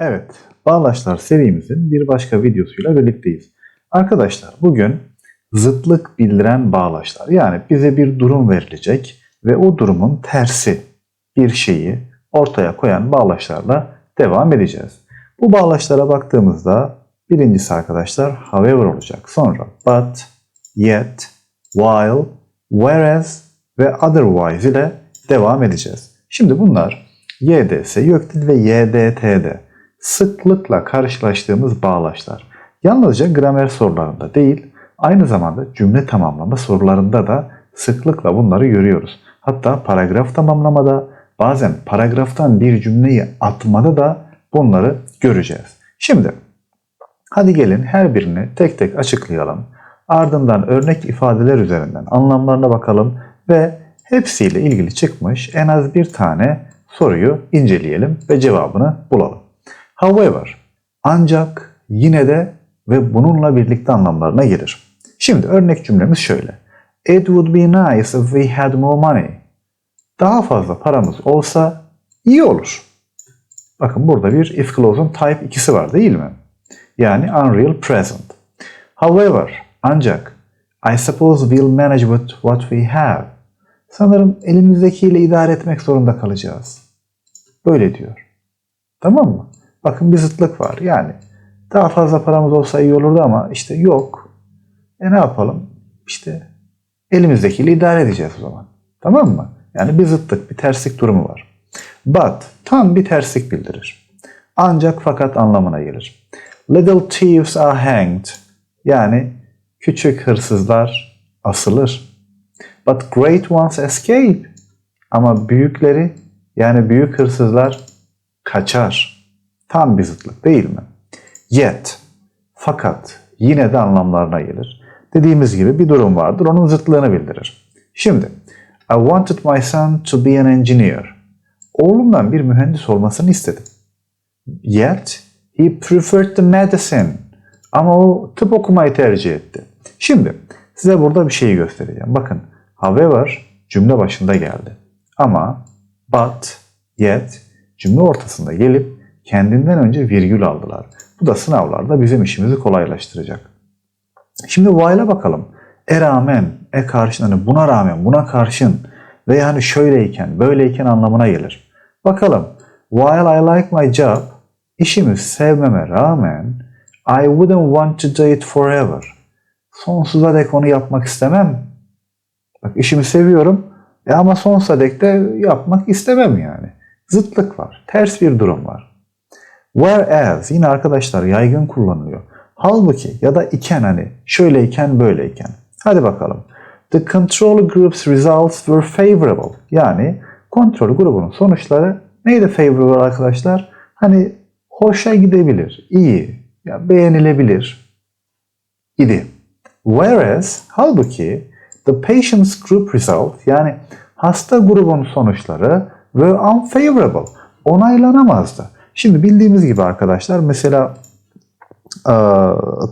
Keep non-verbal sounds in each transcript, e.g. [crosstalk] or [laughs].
Evet, Bağlaçlar serimizin bir başka videosuyla birlikteyiz. Arkadaşlar bugün zıtlık bildiren bağlaçlar yani bize bir durum verilecek ve o durumun tersi bir şeyi ortaya koyan bağlaçlarla devam edeceğiz. Bu bağlaçlara baktığımızda birincisi arkadaşlar however olacak. Sonra but, yet, while, whereas ve otherwise ile devam edeceğiz. Şimdi bunlar YDS, YÖKDİL ve YDT'de sıklıkla karşılaştığımız bağlaçlar. Yalnızca gramer sorularında değil, aynı zamanda cümle tamamlama sorularında da sıklıkla bunları görüyoruz. Hatta paragraf tamamlamada, bazen paragraftan bir cümleyi atmada da bunları göreceğiz. Şimdi hadi gelin her birini tek tek açıklayalım. Ardından örnek ifadeler üzerinden anlamlarına bakalım ve hepsiyle ilgili çıkmış en az bir tane soruyu inceleyelim ve cevabını bulalım. However, ancak, yine de ve bununla birlikte anlamlarına gelir. Şimdi örnek cümlemiz şöyle. It would be nice if we had more money. Daha fazla paramız olsa iyi olur. Bakın burada bir if clause'un type ikisi var değil mi? Yani unreal present. However, ancak I suppose we'll manage with what we have. Sanırım elimizdekiyle idare etmek zorunda kalacağız. Böyle diyor. Tamam mı? Bakın bir zıtlık var. Yani daha fazla paramız olsa iyi olurdu ama işte yok. E ne yapalım? İşte elimizdekiyle idare edeceğiz o zaman. Tamam mı? Yani bir zıtlık, bir terslik durumu var. But tam bir terslik bildirir. Ancak fakat anlamına gelir. Little thieves are hanged. Yani küçük hırsızlar asılır. But great ones escape. Ama büyükleri yani büyük hırsızlar kaçar. Tam bir zıtlık değil mi? Yet, fakat yine de anlamlarına gelir. Dediğimiz gibi bir durum vardır, onun zıtlığını bildirir. Şimdi, I wanted my son to be an engineer. Oğlumdan bir mühendis olmasını istedim. Yet, he preferred the medicine. Ama o tıp okumayı tercih etti. Şimdi, size burada bir şey göstereceğim. Bakın, however cümle başında geldi. Ama, but, yet cümle ortasında gelip kendinden önce virgül aldılar. Bu da sınavlarda bizim işimizi kolaylaştıracak. Şimdi while'a bakalım. E rağmen, e karşın, hani buna rağmen, buna karşın ve yani şöyleyken, böyleyken anlamına gelir. Bakalım. While I like my job, işimi sevmeme rağmen I wouldn't want to do it forever. Sonsuza dek onu yapmak istemem. Bak işimi seviyorum e ama sonsuza dek de yapmak istemem yani. Zıtlık var. Ters bir durum var. Whereas yine arkadaşlar yaygın kullanılıyor. Halbuki ya da iken hani şöyleyken böyleyken. Hadi bakalım. The control group's results were favorable. Yani kontrol grubunun sonuçları neydi favorable arkadaşlar? Hani hoşa gidebilir, iyi, ya beğenilebilir idi. Whereas halbuki the patient's group result yani hasta grubun sonuçları were unfavorable. Onaylanamazdı. Şimdi bildiğimiz gibi arkadaşlar mesela e,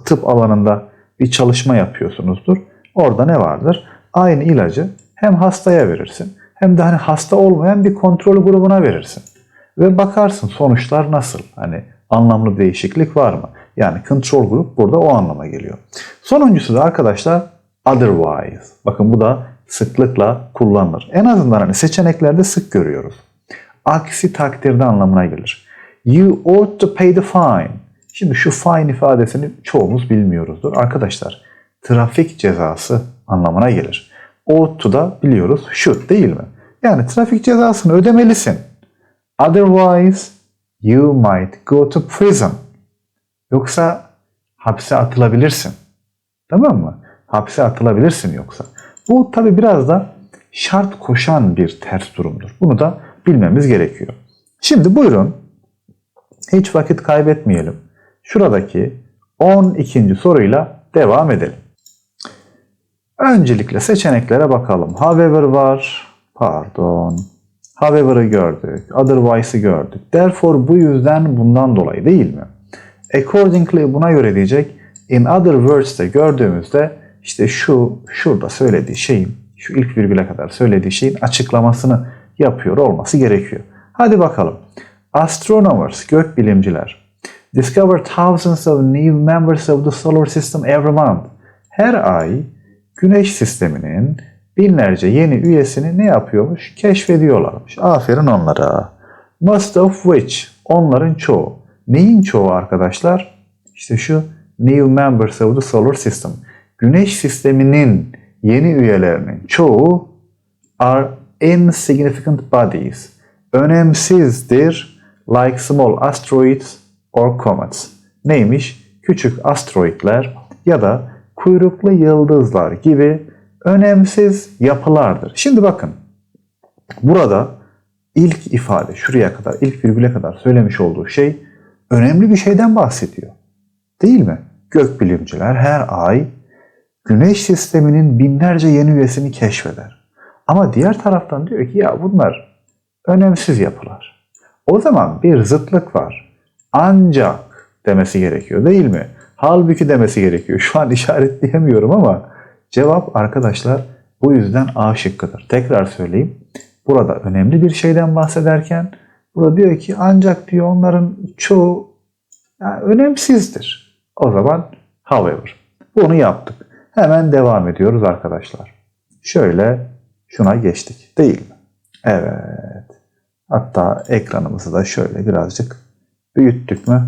tıp alanında bir çalışma yapıyorsunuzdur. Orada ne vardır? Aynı ilacı hem hastaya verirsin hem de hani hasta olmayan bir kontrol grubuna verirsin. Ve bakarsın sonuçlar nasıl? Hani anlamlı değişiklik var mı? Yani control grup burada o anlama geliyor. Sonuncusu da arkadaşlar otherwise. Bakın bu da sıklıkla kullanılır. En azından hani seçeneklerde sık görüyoruz. Aksi takdirde anlamına gelir. You ought to pay the fine. Şimdi şu fine ifadesini çoğumuz bilmiyoruzdur. Arkadaşlar trafik cezası anlamına gelir. Ought to da biliyoruz should değil mi? Yani trafik cezasını ödemelisin. Otherwise you might go to prison. Yoksa hapse atılabilirsin. Tamam mı? Hapse atılabilirsin yoksa. Bu tabi biraz da şart koşan bir ters durumdur. Bunu da bilmemiz gerekiyor. Şimdi buyurun hiç vakit kaybetmeyelim. Şuradaki 12. soruyla devam edelim. Öncelikle seçeneklere bakalım. However var. Pardon. However'ı gördük. Otherwise'ı gördük. Therefore bu yüzden bundan dolayı değil mi? Accordingly buna göre diyecek. In other words de gördüğümüzde işte şu şurada söylediği şeyin şu ilk virgüle kadar söylediği şeyin açıklamasını yapıyor olması gerekiyor. Hadi bakalım. Astronomers, gökbilimciler, discover thousands of new members of the solar system every month. Her ay Güneş sisteminin binlerce yeni üyesini ne yapıyormuş? Keşfediyorlarmış. Aferin onlara. Most of which, onların çoğu. Neyin çoğu arkadaşlar? İşte şu new members of the solar system. Güneş sisteminin yeni üyelerinin çoğu are insignificant bodies. Önemsizdir like small asteroids or comets. Neymiş? Küçük asteroidler ya da kuyruklu yıldızlar gibi önemsiz yapılardır. Şimdi bakın burada ilk ifade şuraya kadar, ilk virgüle kadar söylemiş olduğu şey önemli bir şeyden bahsediyor. Değil mi? Gökbilimciler her ay Güneş sisteminin binlerce yeni üyesini keşfeder. Ama diğer taraftan diyor ki ya bunlar önemsiz yapılar. O zaman bir zıtlık var. Ancak demesi gerekiyor değil mi? Halbuki demesi gerekiyor. Şu an [laughs] işaretleyemiyorum ama cevap arkadaşlar bu yüzden A şıkkıdır. Tekrar söyleyeyim. Burada önemli bir şeyden bahsederken burada diyor ki ancak diyor onların çoğu yani önemsizdir. O zaman however. Bunu yaptık. Hemen devam ediyoruz arkadaşlar. Şöyle şuna geçtik değil mi? Evet. Hatta ekranımızı da şöyle birazcık büyüttük mü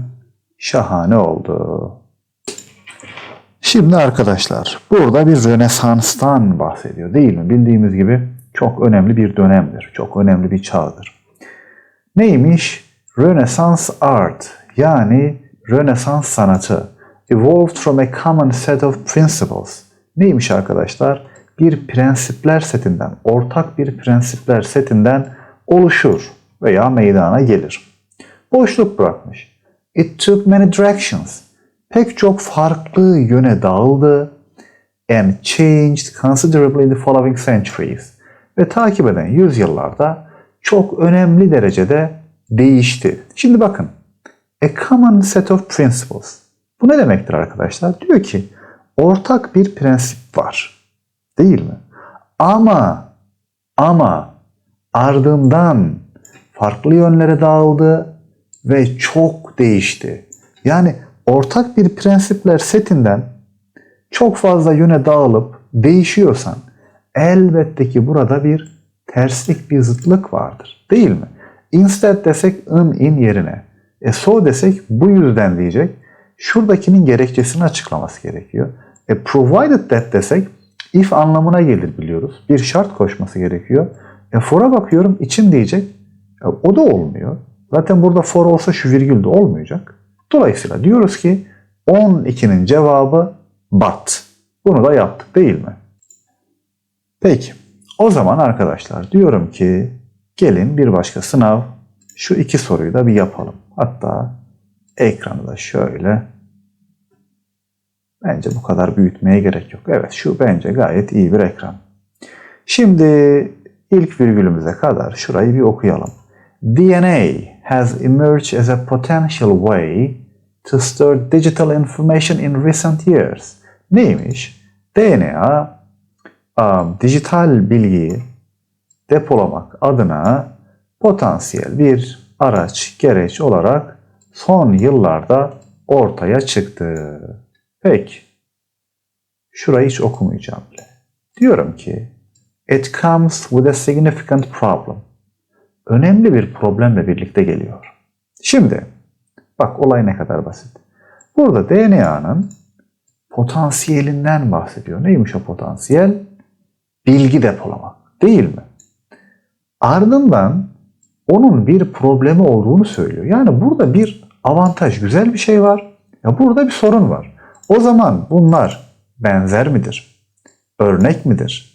şahane oldu. Şimdi arkadaşlar burada bir Rönesans'tan bahsediyor değil mi? Bildiğimiz gibi çok önemli bir dönemdir. Çok önemli bir çağdır. Neymiş? Rönesans art yani Rönesans sanatı evolved from a common set of principles. Neymiş arkadaşlar? Bir prensipler setinden, ortak bir prensipler setinden oluşur veya meydana gelir. Boşluk bırakmış. It took many directions. Pek çok farklı yöne dağıldı and changed considerably in the following centuries. Ve takip eden yüzyıllarda çok önemli derecede değişti. Şimdi bakın. A common set of principles. Bu ne demektir arkadaşlar? Diyor ki ortak bir prensip var. Değil mi? Ama ama ardından farklı yönlere dağıldı ve çok değişti. Yani ortak bir prensipler setinden çok fazla yöne dağılıp değişiyorsan elbette ki burada bir terslik, bir zıtlık vardır. Değil mi? Instead desek in in yerine. E so desek bu yüzden diyecek. Şuradakinin gerekçesini açıklaması gerekiyor. E provided that desek if anlamına gelir biliyoruz. Bir şart koşması gerekiyor. E for'a bakıyorum için diyecek. E, o da olmuyor. Zaten burada for olsa şu virgül de olmayacak. Dolayısıyla diyoruz ki 12'nin cevabı but. Bunu da yaptık değil mi? Peki. O zaman arkadaşlar diyorum ki gelin bir başka sınav şu iki soruyu da bir yapalım. Hatta ekranı da şöyle bence bu kadar büyütmeye gerek yok. Evet şu bence gayet iyi bir ekran. Şimdi ilk virgülümüze kadar şurayı bir okuyalım. DNA has emerged as a potential way to store digital information in recent years. Neymiş? DNA um, dijital bilgiyi depolamak adına potansiyel bir araç, gereç olarak son yıllarda ortaya çıktı. Peki. Şurayı hiç okumayacağım bile. Diyorum ki it comes with a significant problem. Önemli bir problemle birlikte geliyor. Şimdi bak olay ne kadar basit. Burada DNA'nın potansiyelinden bahsediyor. Neymiş o potansiyel? Bilgi depolamak. Değil mi? Ardından onun bir problemi olduğunu söylüyor. Yani burada bir avantaj, güzel bir şey var. Ya burada bir sorun var. O zaman bunlar benzer midir? Örnek midir?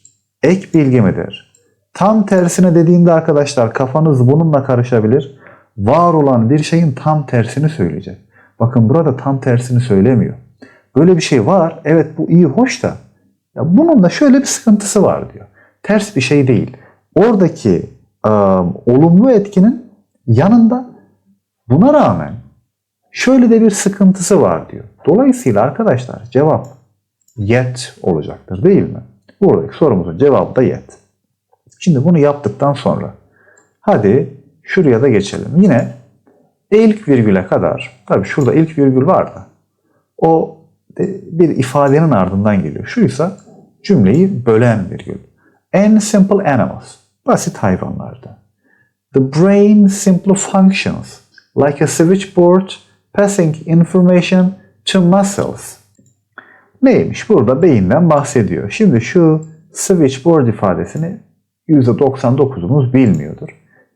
Ek bilgi midir? Tam tersine dediğinde arkadaşlar kafanız bununla karışabilir. Var olan bir şeyin tam tersini söyleyecek. Bakın burada tam tersini söylemiyor. Böyle bir şey var. Evet bu iyi hoş da ya bunun da şöyle bir sıkıntısı var diyor. Ters bir şey değil. Oradaki um, olumlu etkinin yanında buna rağmen şöyle de bir sıkıntısı var diyor. Dolayısıyla arkadaşlar cevap yet olacaktır değil mi? Buradaki sorumuzun cevabı da yet. Şimdi bunu yaptıktan sonra hadi şuraya da geçelim. Yine ilk virgüle kadar, tabii şurada ilk virgül vardı. O bir ifadenin ardından geliyor. Şuysa cümleyi bölen virgül. And simple animals. Basit hayvanlarda. The brain simply functions like a switchboard passing information to muscles. Neymiş? Burada beyinden bahsediyor. Şimdi şu switchboard ifadesini %99'umuz bilmiyordur.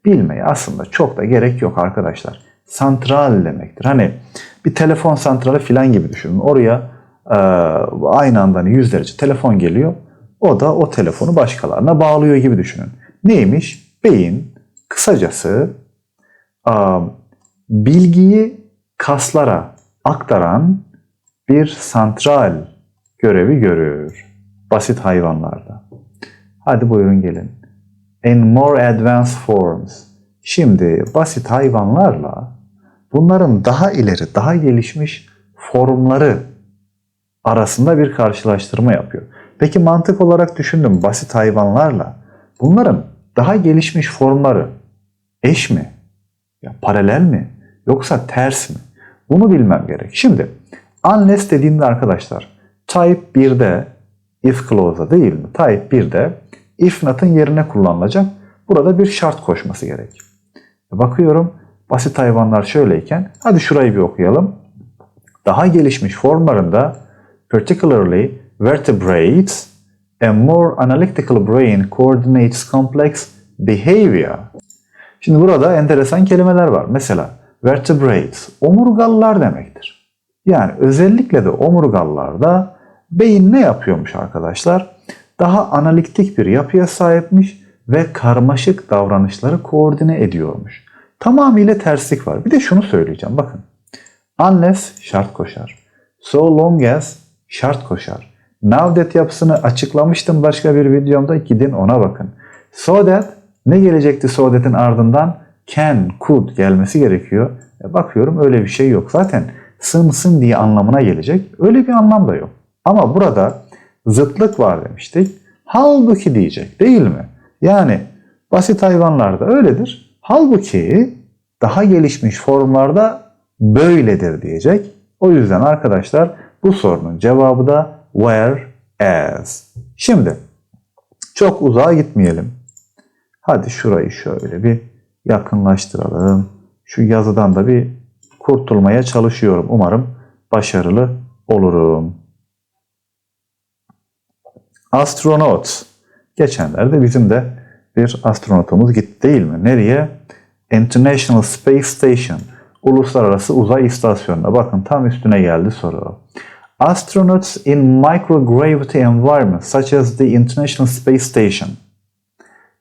Bilmeye aslında çok da gerek yok arkadaşlar. Santral demektir. Hani bir telefon santralı filan gibi düşünün. Oraya e, aynı anda hani yüzlerce telefon geliyor. O da o telefonu başkalarına bağlıyor gibi düşünün. Neymiş? Beyin kısacası e, bilgiyi kaslara aktaran bir santral görevi görür. Basit hayvanlarda. Hadi buyurun gelin. In more advanced forms. Şimdi basit hayvanlarla bunların daha ileri, daha gelişmiş formları arasında bir karşılaştırma yapıyor. Peki mantık olarak düşündüm basit hayvanlarla bunların daha gelişmiş formları eş mi? Ya paralel mi? Yoksa ters mi? Bunu bilmem gerek. Şimdi unless dediğimde arkadaşlar type 1'de if clause'a değil mi? Type 1'de if not'ın yerine kullanılacak. Burada bir şart koşması gerek. Bakıyorum basit hayvanlar şöyleyken hadi şurayı bir okuyalım. Daha gelişmiş formlarında particularly vertebrates a more analytical brain coordinates complex behavior. Şimdi burada enteresan kelimeler var. Mesela vertebrates, omurgalılar demektir. Yani özellikle de omurgalılarda beyin ne yapıyormuş arkadaşlar? Daha analitik bir yapıya sahipmiş ve karmaşık davranışları koordine ediyormuş. Tamamıyla terslik var. Bir de şunu söyleyeceğim bakın. Unless şart koşar. So long as şart koşar. Now that yapısını açıklamıştım başka bir videomda. Gidin ona bakın. So that ne gelecekti so that'in ardından? Can, could gelmesi gerekiyor. E bakıyorum öyle bir şey yok. Zaten sımsın diye anlamına gelecek. Öyle bir anlam da yok. Ama burada zıtlık var demiştik. Halbuki diyecek değil mi? Yani basit hayvanlarda öyledir. Halbuki daha gelişmiş formlarda böyledir diyecek. O yüzden arkadaşlar bu sorunun cevabı da whereas. Şimdi çok uzağa gitmeyelim. Hadi şurayı şöyle bir yakınlaştıralım. Şu yazıdan da bir kurtulmaya çalışıyorum. Umarım başarılı olurum. Astronot. Geçenlerde bizim de bir astronotumuz gitti değil mi? Nereye? International Space Station. Uluslararası Uzay İstasyonu'na. Bakın tam üstüne geldi soru. Astronauts in microgravity environments such as the International Space Station.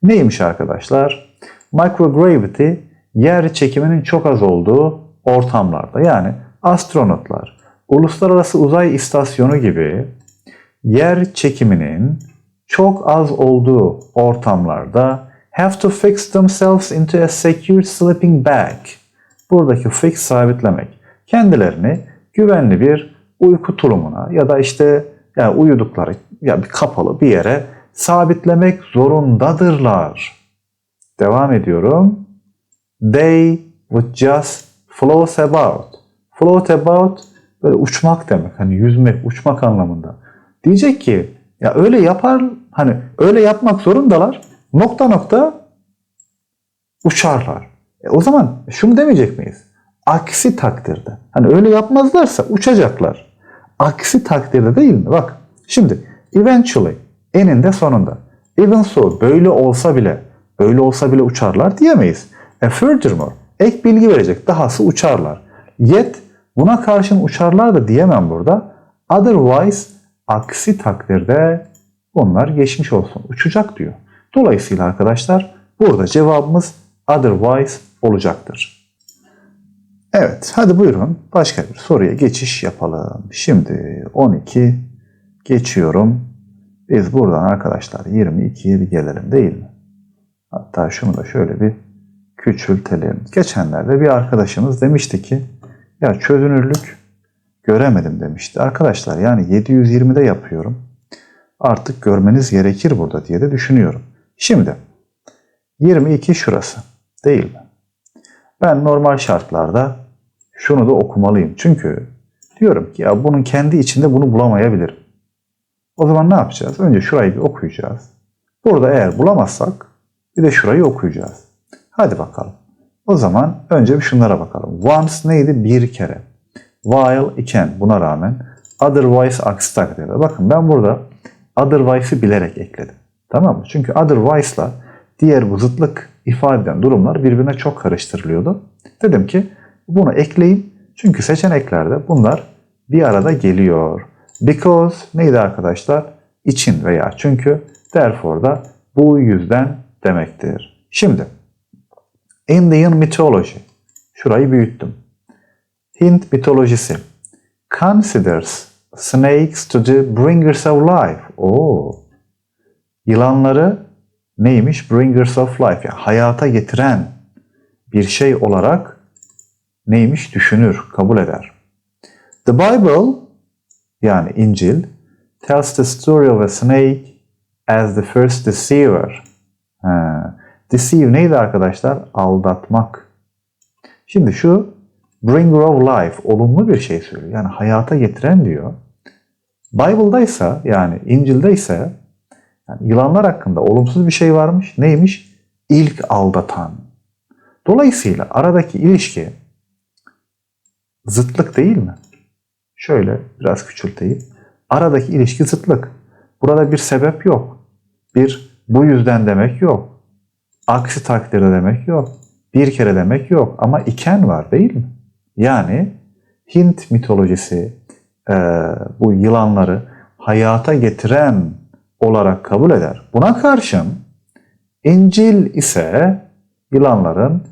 Neymiş arkadaşlar? Microgravity yer çekiminin çok az olduğu ortamlarda yani astronotlar uluslararası uzay istasyonu gibi yer çekiminin çok az olduğu ortamlarda have to fix themselves into a secure sleeping bag. Buradaki fix sabitlemek. Kendilerini güvenli bir uyku tulumuna ya da işte yani uyudukları ya bir kapalı bir yere sabitlemek zorundadırlar. Devam ediyorum. They would just float about. Float about böyle uçmak demek. Hani yüzmek, uçmak anlamında. Diyecek ki ya öyle yapar hani öyle yapmak zorundalar. Nokta nokta uçarlar. E o zaman şunu demeyecek miyiz? Aksi takdirde. Hani öyle yapmazlarsa uçacaklar. Aksi takdirde değil mi? Bak şimdi eventually eninde sonunda even so böyle olsa bile böyle olsa bile uçarlar diyemeyiz. E furthermore ek bilgi verecek. Dahası uçarlar. Yet buna karşın uçarlar da diyemem burada. Otherwise aksi takdirde bunlar geçmiş olsun. Uçacak diyor. Dolayısıyla arkadaşlar burada cevabımız otherwise olacaktır. Evet hadi buyurun başka bir soruya geçiş yapalım. Şimdi 12 geçiyorum. Biz buradan arkadaşlar 22'ye bir gelelim değil mi? Hatta şunu da şöyle bir küçültelim. Geçenlerde bir arkadaşımız demişti ki ya çözünürlük göremedim demişti. Arkadaşlar yani 720'de yapıyorum. Artık görmeniz gerekir burada diye de düşünüyorum. Şimdi 22 şurası değil mi? Ben normal şartlarda şunu da okumalıyım. Çünkü diyorum ki ya bunun kendi içinde bunu bulamayabilirim. O zaman ne yapacağız? Önce şurayı bir okuyacağız. Burada eğer bulamazsak bir de şurayı okuyacağız. Hadi bakalım. O zaman önce bir şunlara bakalım. Once neydi? Bir kere. While iken buna rağmen otherwise aksi takdirde. Bakın ben burada otherwise'ı bilerek ekledim. Tamam mı? Çünkü otherwise'la diğer bu zıtlık ifade eden durumlar birbirine çok karıştırılıyordu. Dedim ki bunu ekleyin. Çünkü seçeneklerde bunlar bir arada geliyor. Because neydi arkadaşlar? İçin veya çünkü therefore da bu yüzden demektir. Şimdi Indian mythology. Şurayı büyüttüm. Hint mitolojisi. Considers snakes to the bringers of life. Oo. Yılanları neymiş? Bringers of life. Yani hayata getiren bir şey olarak neymiş? Düşünür, kabul eder. The Bible yani İncil tells the story of a snake as the first deceiver. Ha. Deceive neydi arkadaşlar? Aldatmak. Şimdi şu bringer of life olumlu bir şey söylüyor. Yani hayata getiren diyor. Bible'daysa yani İncil'deyse yani yılanlar hakkında olumsuz bir şey varmış. Neymiş? İlk aldatan. Dolayısıyla aradaki ilişki zıtlık değil mi? Şöyle biraz küçülteyim. Aradaki ilişki zıtlık. Burada bir sebep yok. Bir bu yüzden demek yok. Aksi takdirde demek yok. Bir kere demek yok. Ama iken var değil mi? Yani Hint mitolojisi e, bu yılanları hayata getiren olarak kabul eder. Buna karşın İncil ise yılanların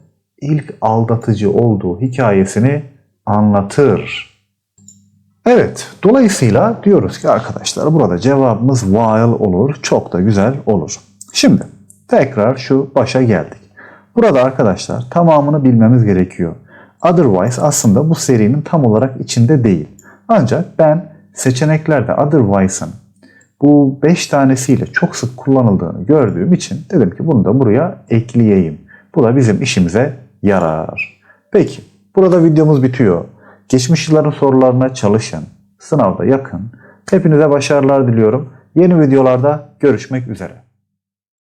ilk aldatıcı olduğu hikayesini anlatır. Evet, dolayısıyla diyoruz ki arkadaşlar burada cevabımız while olur. Çok da güzel olur. Şimdi tekrar şu başa geldik. Burada arkadaşlar tamamını bilmemiz gerekiyor. Otherwise aslında bu serinin tam olarak içinde değil. Ancak ben seçeneklerde otherwise'ın bu 5 tanesiyle çok sık kullanıldığını gördüğüm için dedim ki bunu da buraya ekleyeyim. Bu da bizim işimize yarar. Peki burada videomuz bitiyor. Geçmiş yılların sorularına çalışın. Sınavda yakın. Hepinize başarılar diliyorum. Yeni videolarda görüşmek üzere.